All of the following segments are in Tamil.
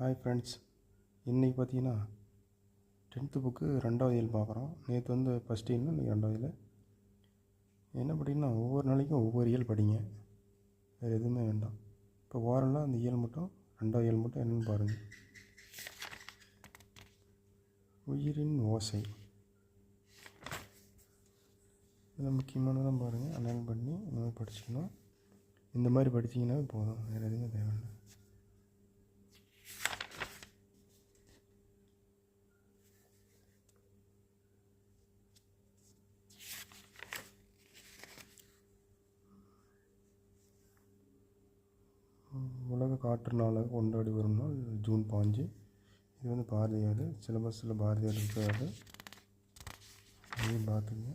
ஹாய் ஃப்ரெண்ட்ஸ் இன்றைக்கி பார்த்தீங்கன்னா டென்த்து புக்கு ரெண்டாவது இயல் பார்க்குறோம். நேற்று வந்து ஃபஸ்ட் இயல் இன்றைக்கி ரெண்டாவது இயல். என்ன படிக்கணும்னா ஒவ்வொரு நாளைக்கும் ஒவ்வொரு இயல் படிங்க. வேறு எதுவுமே வேண்டாம். இப்போ ஓரலாக அந்த இயல் மட்டும் ரெண்டாவது இயல் மட்டும் என்னென்னு பாருங்கள் உயிரின் ஓசை. இதில் முக்கியமானதெல்லாம் பாருங்கள் அனல் பண்ணி இந்த மாதிரி படிச்சுக்கணும். இந்த மாதிரி படிச்சிங்கன்னா போதும். வேறு எதுவுமே தேவையில்லை. உலக காற்று நாளாக கொண்டாடி வரும் நாள் ஜூன் பாஞ்சு. இது வந்து பாரதியார் சிலபஸில் பாரதியார் இருக்கிறாரு. அதையும் பார்த்துங்க.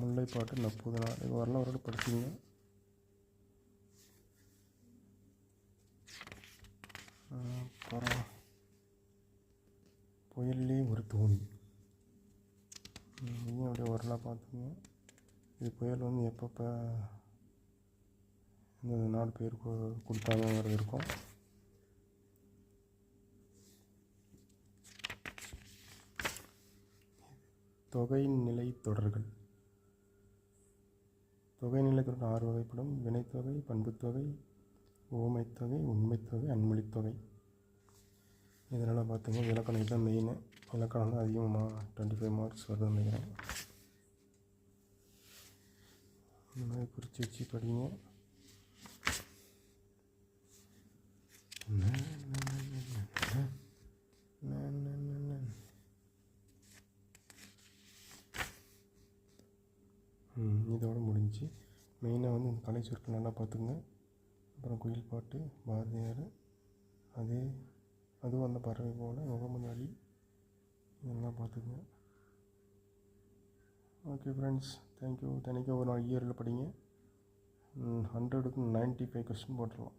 முல்லைப்பாட்டு நப்பூது நாள். இது வரலாறு படிச்சுங்க. அப்புறம் புயல்லே ஒரு தோணி. இதையும் அப்படியே வரலாறு பார்த்துங்க. இது புயல் வந்து எப்பப்போ இந்த நாலு பேர் கொடுத்தாங்கிறது இருக்கும். தொகைநிலை தொடர்கள். தொகை நிலை தொடர் ஆறு வகைப்படும். வினைத்தொகை பண்புத்தொகை ஓமைத்தொகை உண்மைத்தொகை அன்மொழித்தொகை. இதனால் பார்த்தீங்கன்னா இலக்கணம் இதுதான் மெயின் இலக்கணம் தான் அதிகமாக டுவெண்ட்டி ஃபைவ் மார்க்ஸ் வருதுன்னு நினைக்கிறேன். இந்த மாதிரி குறித்து வச்சு படிங்க. இருந்துச்சு. மெயினாக வந்து இந்த கலை சொற்கள் நல்லா பார்த்துக்குங்க. அப்புறம் குயில் பாட்டு பாரதியார் அதே அதுவும் அந்த பறவை போல் முகமது அலி இதெல்லாம் பார்த்துக்குங்க. ஓகே ஃப்ரெண்ட்ஸ் தேங்க்யூ தினைக்கும் ஒரு நாள் இயரில் படிங்க. ஹண்ட்ரடுக்கு நைன்ட்டி ஃபைவ் கொஸ்டின் போட்டுடலாம்.